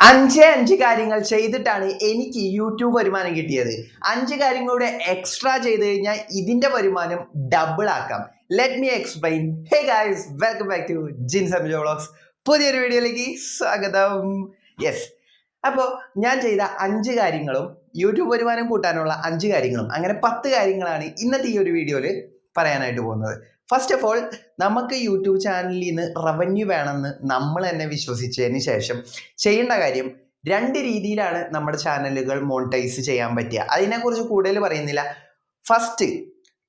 അഞ്ച് അഞ്ച് കാര്യങ്ങൾ ചെയ്തിട്ടാണ് എനിക്ക് യൂട്യൂബ് വരുമാനം കിട്ടിയത്. അഞ്ച് കാര്യങ്ങളുടെ എക്സ്ട്രാ ചെയ്ത് കഴിഞ്ഞാൽ ഇതിന്റെ വരുമാനം ഡബിൾ ആക്കാം. Let me explain hey guys welcome back to Jin Samjo vlogs പുതിയൊരു വീഡിയോയിലേക്ക് സ്വാഗതം. യെസ് അപ്പോൾ ഞാൻ ചെയ്ത അഞ്ച് കാര്യങ്ങളും യൂട്യൂബ് വരുമാനം കൂട്ടാനുള്ള അഞ്ച് കാര്യങ്ങളും അങ്ങനെ പത്ത് കാര്യങ്ങളാണ് ഇന്നത്തെ ഈ ഒരു വീഡിയോയിൽ പറയാനായിട്ട് പോകുന്നത്. ഫസ്റ്റ് ഓഫ് ഓൾ നമുക്ക് യൂട്യൂബ് ചാനലിൽ നിന്ന് റവന്യൂ വേണമെന്ന് നമ്മൾ തന്നെ വിശ്വസിച്ചതിന് ശേഷം ചെയ്യേണ്ട കാര്യം രണ്ട് രീതിയിലാണ് നമ്മുടെ ചാനലുകൾ മോണിറ്റൈസ് ചെയ്യാൻ പറ്റുക. അതിനെക്കുറിച്ച് കൂടുതൽ പറയുന്നില്ല. ഫസ്റ്റ്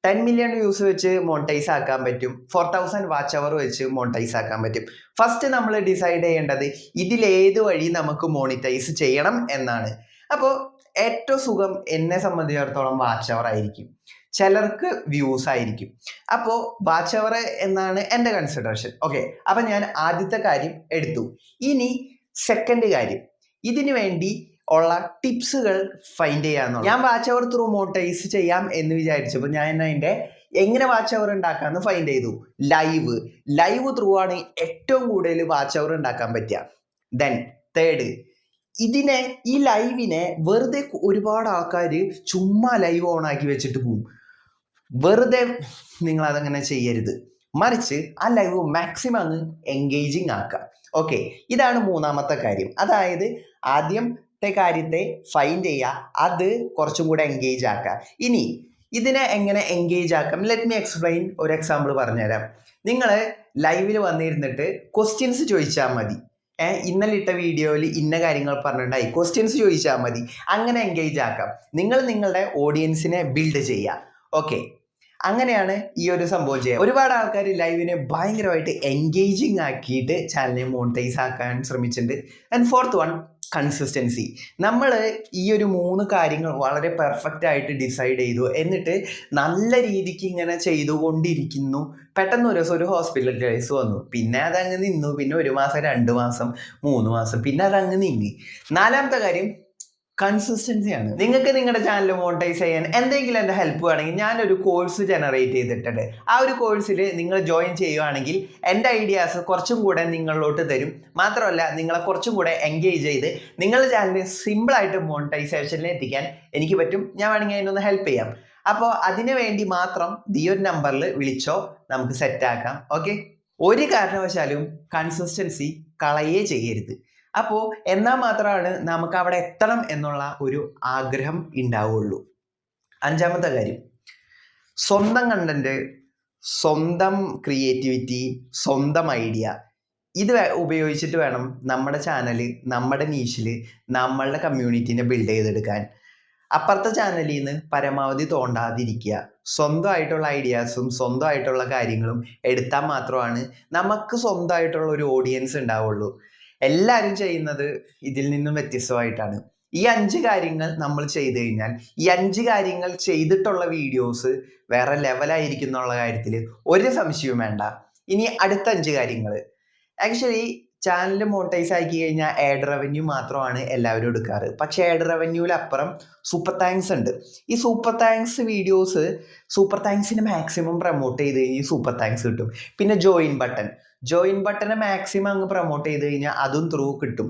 ടെൻ മില്യൺ വ്യൂസ് വെച്ച് മോണിറ്റൈസ് ആക്കാൻ പറ്റും. ഫോർ തൗസൻഡ് വാച്ച് അവർ വെച്ച് മോണിറ്റൈസ് ആക്കാൻ പറ്റും. ഫസ്റ്റ് നമ്മൾ ഡിസൈഡ് ചെയ്യേണ്ടത് ഇതിലേത് വഴി നമുക്ക് മോണിറ്റൈസ് ചെയ്യണം എന്നാണ്. അപ്പോൾ ഏറ്റവും സുഖം എന്നെ സംബന്ധിച്ചിടത്തോളം വാച്ച് അവർ ആയിരിക്കും. ചിലർക്ക് വ്യൂസ് ആയിരിക്കും. അപ്പോൾ വാച്ചവർ എന്നാണ് എന്റെ കൺസിഡറേഷൻ ഓക്കെ അപ്പം ഞാൻ ആദ്യത്തെ കാര്യം എടുത്തു. ഇനി സെക്കൻഡ് കാര്യം. ഇതിനു വേണ്ടി ഉള്ള ടിപ്സുകൾ ഫൈൻഡ് ചെയ്യാന്നുള്ളത് ഞാൻ വാച്ച് അവർ ത്രൂ മോട്ടൈസ് ചെയ്യാം എന്ന് വിചാരിച്ചപ്പോൾ ഞാൻ അതിന്റെ എങ്ങനെ വാച്ച് അവർ ഉണ്ടാക്കാമെന്ന് ഫൈൻഡ് ചെയ്തു. ലൈവ് ലൈവ് ത്രൂ ആണ് ഏറ്റവും കൂടുതൽ വാച്ച് അവർ ഉണ്ടാക്കാൻ പറ്റുക. ദെൻ തേർഡ് ഇതിനെ ഈ ലൈവിനെ വെറുതെ ഒരുപാട് ആൾക്കാർ ചുമ്മാ ലൈവ് ഓൺ ആക്കി വെച്ചിട്ട് പോകും വെറുതെ നിങ്ങൾ അതങ്ങനെ ചെയ്യരുത്. മറിച്ച് ആ ലൈവ് മാക്സിമം അങ്ങ് എൻഗേജിങ് ആക്കുക. ഓക്കെ ഇതാണ് മൂന്നാമത്തെ കാര്യം. അതായത് ആദ്യത്തെ കാര്യത്തെ ഫൈൻഡ് ചെയ്യുക അത് കുറച്ചും കൂടെ എൻഗേജ് ആക്കുക. ഇനി ഇതിനെ എങ്ങനെ എൻഗേജ് ആക്കാം? ലെറ്റ് മീ എക്സ്പ്ലെയിൻ ഒരു എക്സാമ്പിൾ പറഞ്ഞുതരാം. നിങ്ങൾ ലൈവിൽ വന്നിരുന്നിട്ട് ക്വസ്റ്റ്യൻസ് ചോദിച്ചാൽ മതി. ഇന്നലെ ഇട്ട വീഡിയോയിൽ ഇന്ന കാര്യങ്ങൾ പറഞ്ഞിട്ടുണ്ടായി. ക്വസ്റ്റ്യൻസ് ചോദിച്ചാൽ മതി. അങ്ങനെ എൻഗേജ് ആക്കാം. നിങ്ങൾ നിങ്ങളുടെ ഓഡിയൻസിനെ ബിൽഡ് ചെയ്യുക. ഓക്കെ അങ്ങനെയാണ് ഈ ഒരു സംഭവം ചെയ്യുക. ഒരുപാട് ആൾക്കാർ ലൈവിനെ ഭയങ്കരമായിട്ട് എൻഗേജിങ് ആക്കിയിട്ട് ചാനലിനെ മോണിറ്റൈസ് ആക്കാൻ ശ്രമിച്ചിട്ടുണ്ട്. ആൻഡ് ഫോർത്ത് വൺ കൺസിസ്റ്റൻസി നമ്മൾ ഈ ഒരു മൂന്ന് കാര്യങ്ങൾ വളരെ പെർഫെക്റ്റ് ആയിട്ട് ഡിസൈഡ് ചെയ്തു. എന്നിട്ട് നല്ല രീതിക്ക് ഇങ്ങനെ ചെയ്തുകൊണ്ടിരിക്കുന്നു. പെട്ടെന്ന് ഒരു ദിവസം ഒരു ഹോസ്പിറ്റൽ കേസ് വന്നു. പിന്നെ അതങ്ങ് നിന്നു. പിന്നെ ഒരു മാസം രണ്ട് മാസം മൂന്ന് മാസം. പിന്നെ അതങ്ങ് നീങ്ങി. നാലാമത്തെ കാര്യം കൺസിസ്റ്റൻസിയാണ് നിങ്ങൾക്ക് നിങ്ങളുടെ ചാനൽ മോണിറ്റൈസ് ചെയ്യാൻ എന്തെങ്കിലും എന്റെ ഹെൽപ്പ് വേണമെങ്കിൽ ഞാനൊരു കോഴ്സ് ജനറേറ്റ് ചെയ്തിട്ടുണ്ട്. ആ ഒരു കോഴ്സിൽ നിങ്ങൾ ജോയിൻ ചെയ്യുവാണെങ്കിൽ എന്റെ ഐഡിയാസ് കുറച്ചും കൂടെ നിങ്ങളിലോട്ട് തരും. മാത്രമല്ല നിങ്ങളെ കുറച്ചും കൂടെ എൻഗേജ് ചെയ്ത് നിങ്ങളുടെ ചാനൽ സിമ്പിളായിട്ട് മോണിറ്റൈസേഷനിൽ എത്തിക്കാൻ എനിക്ക് പറ്റും. ഞാൻ വേണമെങ്കിൽ അതിനൊന്ന് ഹെൽപ്പ് ചെയ്യാം. അപ്പോൾ അതിനു വേണ്ടി മാത്രം ഈ ഒരു നമ്പറിൽ വിളിച്ചോ നമുക്ക് സെറ്റാക്കാം ഓക്കെ ഒരു കാരണവശാലും കൺസിസ്റ്റൻസി കളയേ ചെയ്യരുത്. അപ്പോൾ എന്നാൽ മാത്രമാണ് നമുക്ക് അവിടെ എത്തണം എന്നുള്ള ഒരു ആഗ്രഹം ഉണ്ടാവുള്ളൂ അഞ്ചാമത്തെ കാര്യം. സ്വന്തം കണ്ടന്റ് സ്വന്തം ക്രിയേറ്റിവിറ്റി സ്വന്തം ഐഡിയ ഇത് ഉപയോഗിച്ചിട്ട് വേണം നമ്മുടെ ചാനൽ നമ്മുടെ നീഷിൽ നമ്മളുടെ കമ്മ്യൂണിറ്റീനെ ബിൽഡ് ചെയ്തെടുക്കാൻ. അപ്പുറത്തെ ചാനലിൽ നിന്ന് പരമാവധി തോണ്ടാതിരിക്കുക. സ്വന്തമായിട്ടുള്ള ഐഡിയാസും സ്വന്തമായിട്ടുള്ള കാര്യങ്ങളും എടുത്താൽ മാത്രമാണ് നമുക്ക് സ്വന്തമായിട്ടുള്ള ഒരു ഓഡിയൻസ് ഉണ്ടാവുള്ളൂ എല്ലാവരും ചെയ്യുന്നത് ഇതിൽ നിന്നും വ്യത്യസ്തമായിട്ടാണ്. ഈ അഞ്ച് കാര്യങ്ങൾ നമ്മൾ ചെയ്തു കഴിഞ്ഞാൽ ഈ അഞ്ച് കാര്യങ്ങൾ ചെയ്തിട്ടുള്ള വീഡിയോസ് വേറെ ലെവലായിരിക്കും എന്നുള്ള കാര്യത്തിൽ ഒരു സംശയവും വേണ്ട. ഇനി അടുത്ത അഞ്ച് കാര്യങ്ങൾ. ആക്ച്വലി ചാനൽ മോണിറ്റൈസ് ആക്കി കഴിഞ്ഞാൽ ആഡ് റവന്യൂ മാത്രമാണ് എല്ലാവരും എടുക്കാറ്. പക്ഷേ ആഡ് റവന്യൂവിലപ്പുറം സൂപ്പർ താങ്ക്സ് ഉണ്ട്. ഈ സൂപ്പർ താങ്ക്സ് വീഡിയോസ് സൂപ്പർ താങ്ക്സിന് മാക്സിമം പ്രൊമോട്ട് ചെയ്ത് കഴിഞ്ഞാൽ സൂപ്പർ താങ്ക്സ് കിട്ടും. പിന്നെ ജോയിൻ ബട്ടൺ ജോയിൻ ബട്ടനെ മാക്സിമം അങ്ങ് പ്രൊമോട്ട് ചെയ്ത് കഴിഞ്ഞാൽ അതും ത്രൂ കിട്ടും.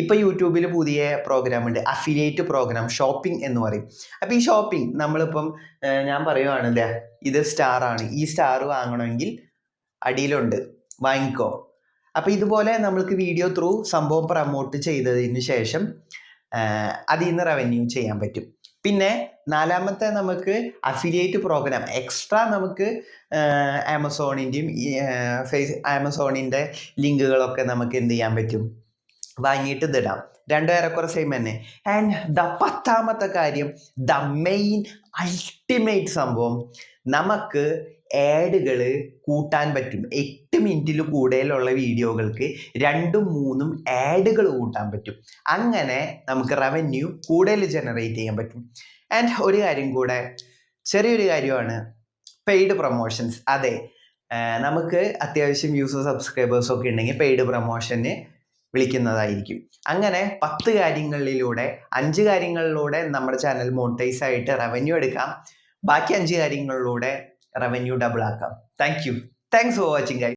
ഇപ്പോൾ യൂട്യൂബിൽ പുതിയ പ്രോഗ്രാം ഉണ്ട് അഫിലിയേറ്റ് പ്രോഗ്രാം ഷോപ്പിംഗ് എന്ന് പറയും. അപ്പോൾ ഈ ഷോപ്പിംഗ് നമ്മളിപ്പം ഞാൻ പറയുവാണ് ദേ ഇത് സ്റ്റാറാണ് ഈ സ്റ്റാർ വാങ്ങണമെങ്കിൽ അടിയിലുണ്ട് വാങ്ങിക്കോ. അപ്പോൾ ഇതുപോലെ നമ്മൾക്ക് വീഡിയോ ത്രൂ സംഭവം പ്രൊമോട്ട് ചെയ്തതിന് ശേഷം അതിൽ നിന്ന് റവന്യൂ ചെയ്യാൻ പറ്റും. പിന്നെ നാലാമത്തെ നമുക്ക് അഫിലിയേറ്റ് പ്രോഗ്രാം എക്സ്ട്രാ നമുക്ക് ആമസോണിന്റെയും ഫേസ് ആമസോണിന്റെ ലിങ്കുകളൊക്കെ നമുക്ക് എന്ത് ചെയ്യാൻ പറ്റും? വാങ്ങിയിട്ട് ഇതിടാം. രണ്ടും ഏറെക്കുറെ സെയിം തന്നെ. ആൻഡ് ദ പത്താമത്തെ കാര്യം ദ മെയിൻ അൾട്ടിമേറ്റ് സംഭവം നമുക്ക് ആഡുകൾ കൂട്ടാൻ പറ്റും. എട്ട് മിനിറ്റിൽ കൂടുതലുള്ള വീഡിയോകൾക്ക് രണ്ടും മൂന്നും ആഡുകൾ കൂട്ടാൻ പറ്റും. അങ്ങനെ നമുക്ക് റവന്യൂ കൂടുതൽ ജനറേറ്റ് ചെയ്യാൻ പറ്റും. ആൻഡ് ഒരു കാര്യം കൂടെ ചെറിയൊരു കാര്യമാണ് പെയ്ഡ് പ്രൊമോഷൻസ് അതെ നമുക്ക് അത്യാവശ്യം വ്യൂസ് സബ്സ്ക്രൈബേഴ്സ് ഒക്കെ ഉണ്ടെങ്കിൽ പെയ്ഡ് പ്രൊമോഷന് വിളിക്കുന്നതായിരിക്കും. അങ്ങനെ പത്ത് കാര്യങ്ങളിലൂടെ അഞ്ച് കാര്യങ്ങളിലൂടെ നമ്മുടെ ചാനൽ മോണിറ്റൈസ് ആയിട്ട് റവന്യൂ എടുക്കാം. ബാക്കി അഞ്ച് കാര്യങ്ങളിലൂടെ റവന്യൂ ഡബിൾ ആക്കാം. Thank you thanks for watching guy